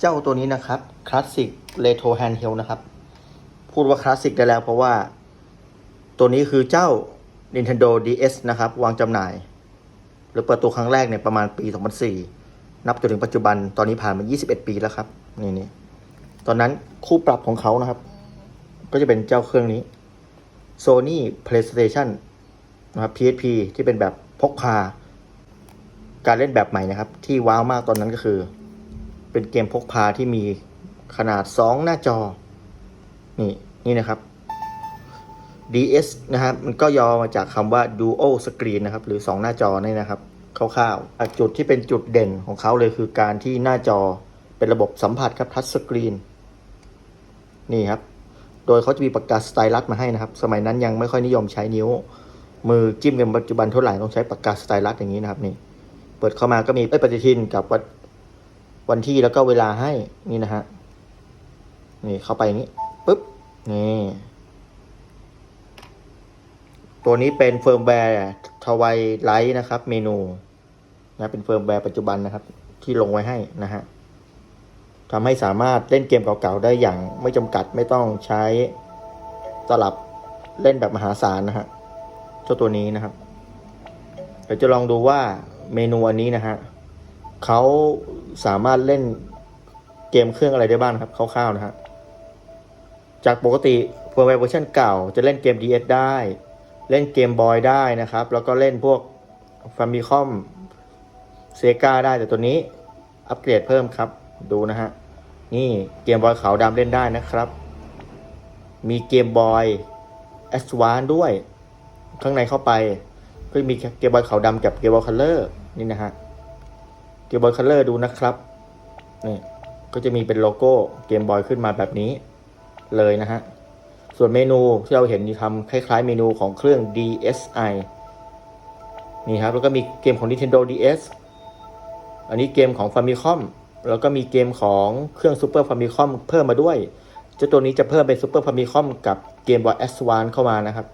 เจ้าตัวนี้นะครับคลาสสิกเ t โทแฮนด์เฮลนะครับ พูดว่าคลาสสิกได้แล้วเพราะว่า ตัวนี้คือเจ้า Nintendo DS นะครับ วางจำหน่าย หรือเปิดตัวครั้งแรกเนี่ยประมาณปี 2004 นับจนถึงปัจจุบันตอนนี้ผ่านมา 21 ปีแล้วครับ นี่นี่ตอนนั้นคู่ปรับของเขานะครับ ก็จะเป็นเจ้าเครื่องนี้ Sony PlayStation นะครับ PSP ที่เป็นแบบพกพา การเล่นแบบใหม่นะครับ ที่ว้าวมากตอนนั้นก็คือ เป็นเกมพกพาที่มีขนาด 2 หน้าจอ นี่ นี่นะครับ DS นะครับ มันก็ย่อมาจากคำว่า Dual Screen นะครับ หรือ 2 หน้าจอนี่นะครับคร่าวๆ จุดที่เป็นจุดเด่นของเขาเลยคือการที่หน้าจอเป็นระบบสัมผัสครับทัชสกรีนนี่ครับ โดยเขาจะมีปากกาสไตลัสมาให้นะครับ สมัยนั้นยังไม่ค่อยนิยมใช้นิ้ว มือจิ้มกันปัจจุบันเท่าไหร่ต้องใช้ปากกาสไตลัสอย่างนี้นะครับนี่ เปิดเข้ามาก็มีเอ้ยปฏิทินกับ วันที่แล้วก็เวลาให้นี่นะฮะนี่เข้าไปนี้ปุ๊บนี่ตัวนี้เป็นเฟิร์มแวร์ทวายไลท์นะครับ เมนูนะเป็นเฟิร์มแวร์ปัจจุบันนะครับ ที่ลงไว้ให้นะฮะทำให้สามารถเล่นเกมเก่าๆได้อย่างไม่จำกัดไม่ต้องใช้ตลับเล่นแบบมหาศาลนะฮะเจ้าตัวนี้นะครับเดี๋ยวจะลองดูว่าเมนูอันนี้นะฮะเขา สามารถเล่นเกมเครื่องอะไรได้บ้างครับคร่าวๆนะฮะจากปกติเฟิร์มแวร์เวอร์ชันเก่าจะเล่นเกม DS ได้ เล่นเกมบอยได้นะครับ แล้วก็เล่นพวกฟามิคอมเซกาได้แต่ตัวนี้อัปเกรดเพิ่มครับ ดูนะฮะ นี่เกมบอยขาวดำเล่นได้นะครับ มีเกมบอยแอสวานด้วย ข้างในเข้าไป ก็มีเกมบอยขาวดำกับเกมบอยคัลเลอร์นี่นะฮะ เกมบอยคัลเลอร์ดูนะครับนี่ก็จะมีเป็นโลโก้เกมบอยขึ้นมาแบบนี้เลยนะฮะ ส่วนเมนูที่เราเห็นนี่ทำคล้ายๆ เมนูของเครื่อง DSi นี่ครับ แล้วก็มีเกมของ Nintendo DS อันนี้เกมของ Famicom แล้วก็มีเกมของเครื่อง Super Famicom เพิ่มมาด้วยเจ้าตัวนี้จะเพิ่มเป็น Super Famicom กับเกม Boy Advance เข้ามานะครับ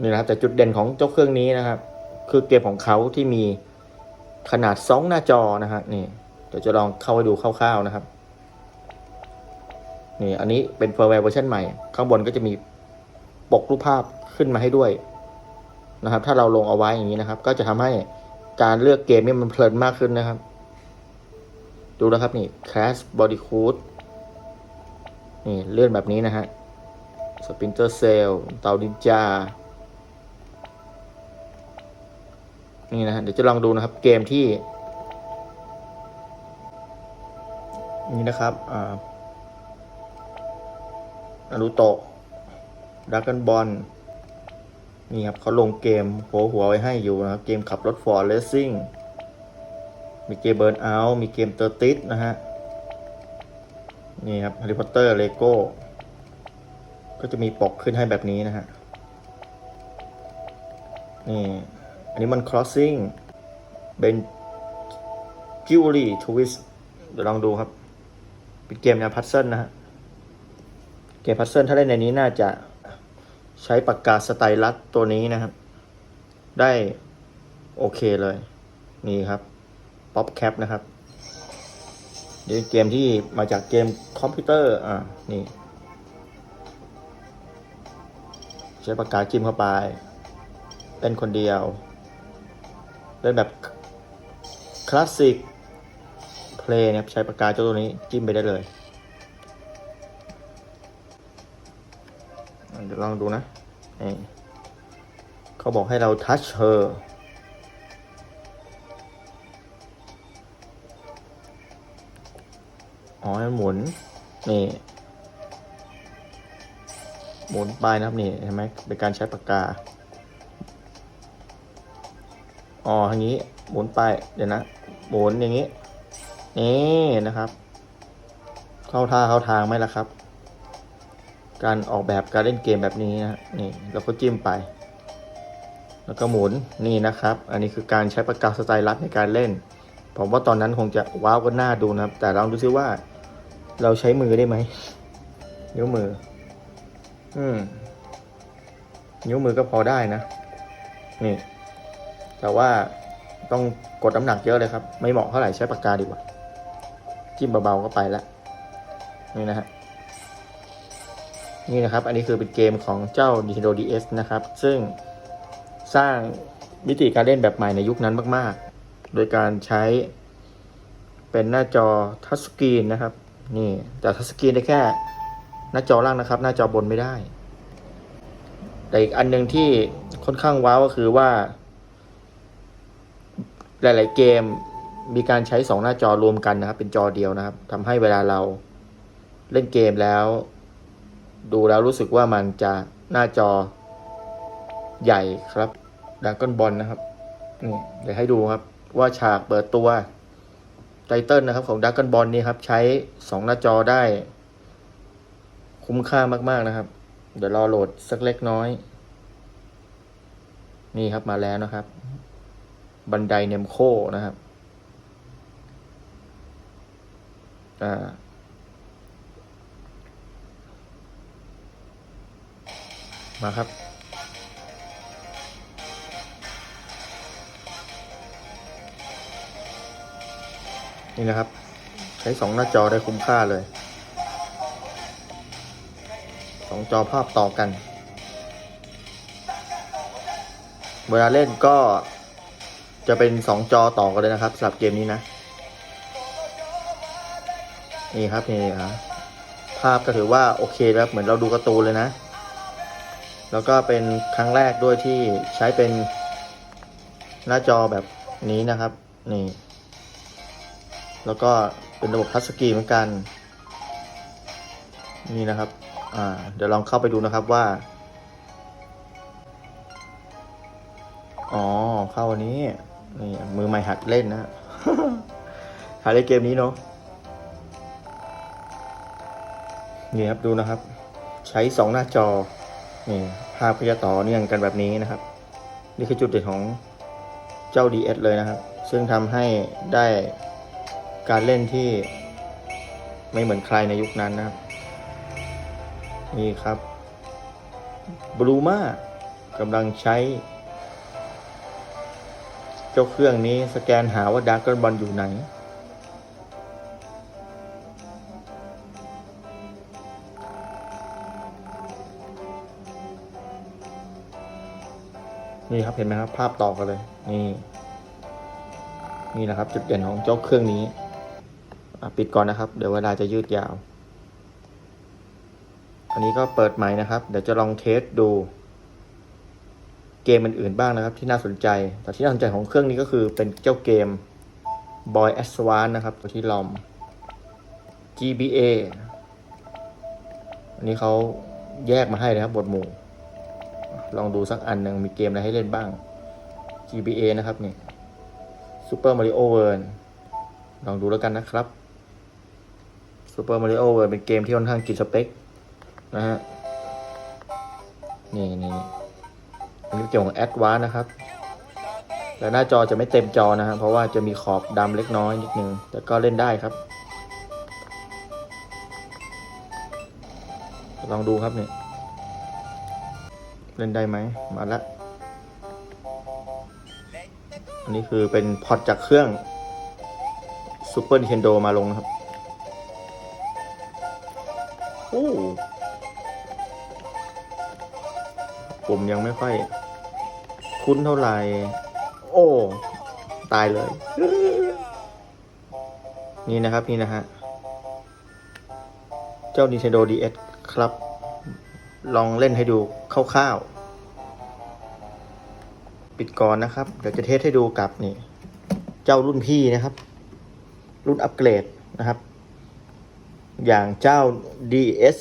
นี่นะครับแต่จุดเด่นของเจ้าเครื่องนี้นะครับ คือเกมของเขาที่มี ขนาด 2 หน้าจอนะฮะนี่เดี๋ยวจะลองเข้าไปดูคร่าวๆนะครับ นี่อันนี้เป็นเฟอร์แวร์เวอร์ชันใหม่ ข้างบนก็จะมีปกรูปภาพขึ้นมาให้ด้วยนะครับ ถ้าเราลงเอาไว้อย่างนี้นะครับ ก็จะทำให้การเลือกเกมนี่มันเพลินมากขึ้นนะครับ ดูนะครับนี่ Crash Body c o o d นี่เลื่อนแบบนี้นะฮะ Splinter Cell เตาดินจา นี่นะฮะเดี๋ยวจะลองดูนะครับเกมที่ นี่นะครับอ่านารูโตะดักกันบอลนี่ครับเขาลงเกมหัวหัวไว้ให้อยู่นะครับ เกมขับรถฟอร์เรซซิ่งมีเกมเบิร์นเอาท์มีเกมเตอร์ติสนะฮะ นี่ครับฮ a ร์รี่พอตเตอร์เลโก้ก็จะมีปกขึ้นให้แบบนี้นะฮะ นี่ อันนี้มัน crossing เป็นจิว e รี่ทวิสเดี๋ยวลองดูครับ เป็นเกมแนวพัซเซิลนะฮะ เกมพัซเซิลถ้าเล่นในนี้น่าจะใช้ปากกาสไตลัสตัวนี้นะครับ ได้โอเคเลย นี่ครับป๊อปแคปนะครับเดี๋ยวเกมที่มาจากเกมคอมพิวเตอร์ อ่า นี่ ใช้ปากกาจิ้มเข้าไปเล่นคนเดียว เล่นแบบคลาสสิกเพลย์นะครับใช้ปากกาเจ้าตัวนี้จิ้มไปได้เลยเดี๋ยวลองดูนะนี่เขาบอกให้เรา touch her อ๋อให้หมุน นี่ หมุนไปนะครับนี่เห็นไหมเป็นการใช้ปากกา อ๋ออย่างนี้หมุนไปเดี๋ยวนะหมุนอย่างนี้นี่นะครับ เข้าท่าเข้าทางไหมล่ะครับ การออกแบบการเล่นเกมแบบนี้นะนี่เราก็จิ้มไป แล้วก็หมุนนี่นะครับ อันนี้คือการใช้ปากกาสไตลัสในการเล่นผมว่าตอนนั้นคงจะว้าวก็น่าดูนะครับ แต่ลองดูซิว่า เราใช้มือได้ไหมนิ้วมือ อืมนิ้วมือก็พอได้นะ นี่ แต่ว่าต้องกดน้ำหนักเยอะเลยครับ ไม่เหมาะเท่าไหร่ใช้ปากกาดีกว่า จิ้มเบาๆก็ไปแล้วนี่นะฮะนี่นะครับ อันนี้คือเป็นเกมของเจ้า Nintendo DS นะครับ ซึ่งสร้างมิติการเล่นแบบใหม่ในยุคนั้นมาก ๆ โดยการใช้เป็นหน้าจอทัชสกรีนนะครับ นี่แต่ทัชสกรีนได้แค่ หน้าจอล่างนะครับ หน้าจอบนไม่ได้ แต่อีกอันหนึ่งที่ค่อนข้างว้าวก็คือว่า หลาย ๆ เกมมีการใช้สองหน้าจอรวมกันนะครับ เป็นจอเดียวนะครับทำให้เวลาเราเล่นเกมแล้ว ดูแล้วรู้สึกว่ามันจะหน้าจอใหญ่ครับดังก้นบอลนะครับนี่เดี๋ยวให้ดูครับว่าฉากเปิดตัวไตเติลนะครับของดักก n นบอลนี่ครับ ใช้สองหน้าจอได้ คุ้มค่ามาก ๆ นะครับ เดี๋ยวรอโหลดสักเล็กน้อย นี่ครับมาแล้วนะครับ บันไดเนมโคนะครับอ่ามาครับ นี่นะครับ ใช้สองหน้าจอได้คุ้มค่าเลยสองจอภาพต่อกัน เวลาเล่นก็ จะเป็นสองจอต่อกันเลยนะครับสำหรับเกมนี้นะ นี่ครับนี่ครับภาพก็ถือว่าโอเคแล้วเหมือนเราดูการ์ตูนเลยนะ แล้วก็เป็นครั้งแรกด้วยที่ใช้เป็นหน้าจอแบบนี้นะครับ นี่ แล้วก็เป็นระบบทัชสกรีนเหมือนกัน นี่นะครับ อ่า เดี๋ยวลองเข้าไปดูนะครับว่า อ๋อ เข้าวันนี้ นี่มือใหม่หัดเล่นนะหัดเล่นเกมนี้เนาะนี่ครับดูนะครับ ใช้สองหน้าจอนี่ภาพก็จะต่อเนื่องกันแบบนี้นะครับ นี่คือจุดเด่นของเจ้า DS เลยนะครับ ซึ่งทำให้ได้การเล่นที่ไม่เหมือนใครในยุคนั้นนะครับ นี่ครับบลูมากำลังใช้ เจ้าเครื่องนี้สแกนหาว่าดาร์กบอลอยู่ไหน นี่ครับเห็นไหมครับ ภาพต่อกันเลย นี่ นี่นะครับ จุดเด่นของเจ้าเครื่องนี้ ปิดก่อนนะครับ เดี๋ยวเวลาจะยืดยาว อันนี้ก็เปิดใหม่นะครับ เดี๋ยวจะลองเทสดู เกมอื่นๆบ้างนะครับ ที่น่าสนใจ แต่ที่น่าสนใจของเครื่องนี้ก็คือเป็นเจ้าเกม Boy Advance นะครับ ตัวที่ลอม GBA อันนี้เขาแยกมาให้นะครับบทหมู่ ลองดูสักอันหนึ่งมีเกมอะไรให้เล่นบ้าง GBA นะครับนี่ Super Mario World ลองดูแล้วกันนะครับ Super Mario World เป็นเกมที่ค่อนข้างกินสเปค นะฮะ นี่นี่ เกี่ยวกับแอดวานนะครับ แต่หน้าจอจะไม่เต็มจอนะครับเพราะว่าจะมีขอบดำเล็กน้อยนิดนึง แต่ก็เล่นได้ครับ ลองดูครับเนี่ยเล่นได้ไหมมาละอันนี้คือเป็นพอร์ตจากเครื่อง Super Nintendo มาลงนะครับโอ้ผมยังไม่ค่อย คุ้นเท่าไหร่ โอ้ ตายเลย นี่นะครับนี่นะฮะ เจ้า Nintendo DS ครับ ลองเล่นให้ดูคร่าวๆ ปิดก่อนนะครับ เดี๋ยวจะเทสให้ดูกับนี่ เจ้ารุ่นพี่นะครับ รุ่นอัปเกรดนะครับ อย่างเจ้า DS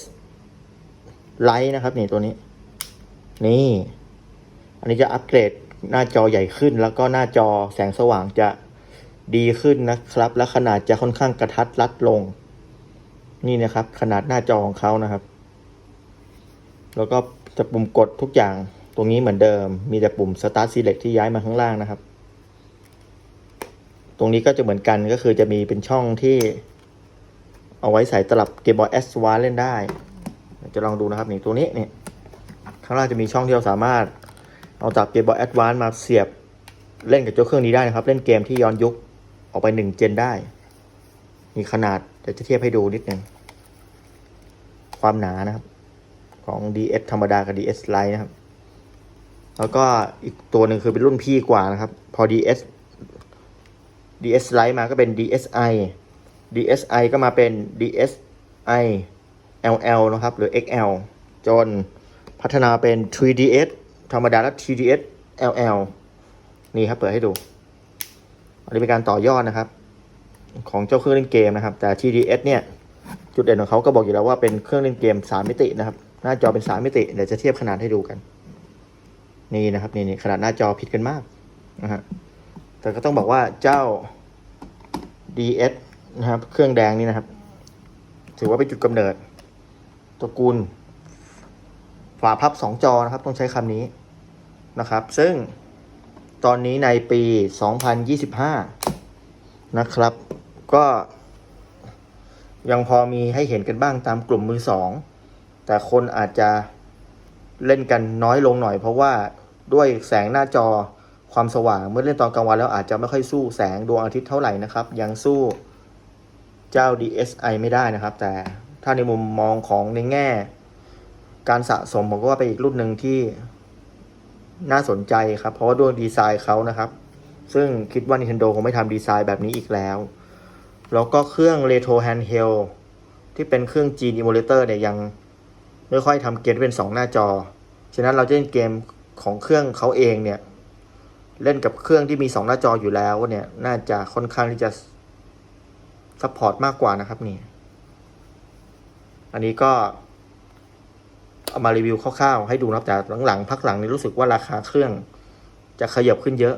Lite นะครับ นี่ตัวนี้ นี่ อันนี้จะอัปเกรดหน้าจอใหญ่ขึ้น แล้วก็หน้าจอแสงสว่างจะดีขึ้นนะครับ และขนาดจะค่อนข้างกระทัดรัดลง นี่นะครับ ขนาดหน้าจอของเขานะครับ แล้วก็จะปุ่มกดทุกอย่างตรงนี้เหมือนเดิม มีแต่ปุ่ม Start Select ที่ย้ายมาข้างล่างนะครับ ตรงนี้ก็จะเหมือนกันก็คือจะมีเป็นช่องที่ เอาไว้ใส่ตลับเกมบอลแอสวาเล่นได้ จะลองดูนะครับนี่ตัวนี้เนี่ยข้างล่างจะมีช่องที่เราสามารถ เอาจากเกมบอลแอดวานซ์มาเสียบเล่นกับเจ้าเครื่องนี้ได้นะครับ เล่นเกมที่ย้อนยุคออกไปหนึ่งเจนได้ มีขนาดเดี๋ยวจะเทียบให้ดูนิดนึงความหนานะครับ ของ DS ธรรมดากับ DS Lite นะครับ แล้วก็อีกตัวหนึ่งคือเป็นรุ่นพี่กว่านะครับ พอ DS DS Lite มาก็เป็น DSi DSi ก็มาเป็น DSi LL นะครับ หรือ XL จนพัฒนาเป็น 3DS ธรรมดาและ 3DS LL นี่ครับเปิดให้ดู อันนี้เป็นการต่อยอดนะครับ ของเจ้าเครื่องเล่นเกมนะครับ แต่ TDS เนี่ยจุดเด่นของเขาก็บอกอยู่แล้วว่าเป็นเครื่องเล่นเกม 3 มิตินะครับ หน้าจอเป็น 3 มิติ เดี๋ยวจะเทียบขนาดให้ดูกัน นี่นะครับนี่นี่ขนาดหน้าจอผิดกันมากนะฮะแต่ก็ต้องบอกว่าเจ้า DS นะครับ เครื่องแดงนี่นะครับ ถือว่าเป็นจุดกำเนิดตระกูลฝาพับสองจอนะครับ ต้องใช้คำนี้ นะครับ ซึ่งตอนนี้ในปี 2025 นะครับ ก็ยังพอมีให้เห็นกันบ้างตามกลุ่มมือสอง แต่คนอาจจะเล่นกันน้อยลงหน่อย เพราะว่าด้วยแสงหน้าจอความสว่างเมื่อเล่นตอนกลางวันแล้วอาจจะไม่ค่อยสู้แสงดวงอาทิตย์เท่าไหร่นะครับ ยังสู้เจ้า DSi ไม่ได้นะครับ แต่ถ้าในมุมมองของในแง่ การสะสมผมก็ว่าเป็นอีกรุ่นหนึ่งที่ น่าสนใจครับ เพราะว่าด้วยดีไซน์เขานะครับ ซึ่งคิดว่า Nintendo คงไม่ทำดีไซน์แบบนี้อีกแล้ว แล้วก็เครื่อง Retro Handheld ที่เป็นเครื่อง Gene Emulator เนี่ยยังไม่ค่อยทำเกมที่เป็น 2 หน้าจอ ฉะนั้นเราจะเล่นเกมของเครื่องเขาเองเนี่ย เล่นกับเครื่องที่มี 2 หน้าจออยู่แล้วเนี่ย น่าจะค่อนข้างที่จะซัพพอร์ตมากกว่านะครับนี่ อันนี้ก็ เอามารีวิวคร่าวๆให้ดูนะครับแต่หลังๆพักหลังนี้รู้สึกว่าราคาเครื่องจะขยับขึ้นเยอะ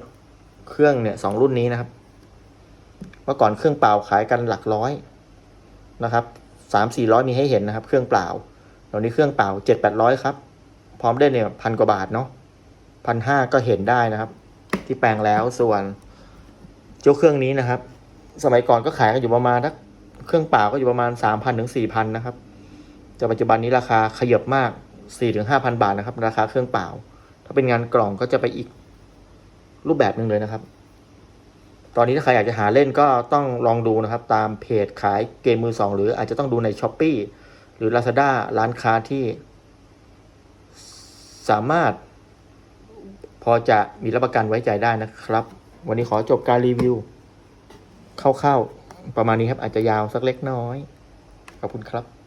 เครื่องเนี่ยสองรุ่นนี้นะครับ เมื่อก่อนเครื่องเปล่าขายกันหลักร้อยนะครับสามสี่ร้อยมีให้เห็นนะครับ เครื่องเปล่าเดี๋ยวนี้เครื่องเปล่าเจ็ดแปดร้อยครับ พร้อมได้เนี่ยพันกว่าบาทเนาะพันห้าก็เห็นได้นะครับ ที่แปลงแล้วส่วนเจ้าเครื่องนี้นะครับ สมัยก่อนก็ขายกันอยู่ประมาณทักเครื่องเปล่าก็อยู่ประมาณสามพันถึงสี่พันนะครับ แต่ปัจจุบันนี้ราคาขยับมาก 4-5,000 บาทนะครับ ราคาเครื่องเปล่า ถ้าเป็นงานกล่องก็จะไปอีกรูปแบบหนึ่งเลยนะครับ ตอนนี้ถ้าใครอยากจะหาเล่นก็ต้องลองดูนะครับ ตามเพจขายเกมมือสองหรืออาจจะต้องดูใน s h อ p e e หรือ Lazada ร้านค้าที่ สามารถ พอจะมีรับประกันไว้ใจได้นะครับ วันนี้ขอจบการรีวิวคร่าวๆประมาณนี้ครับอาจจะยาวสักเล็กน้อย ขอบคุณครับ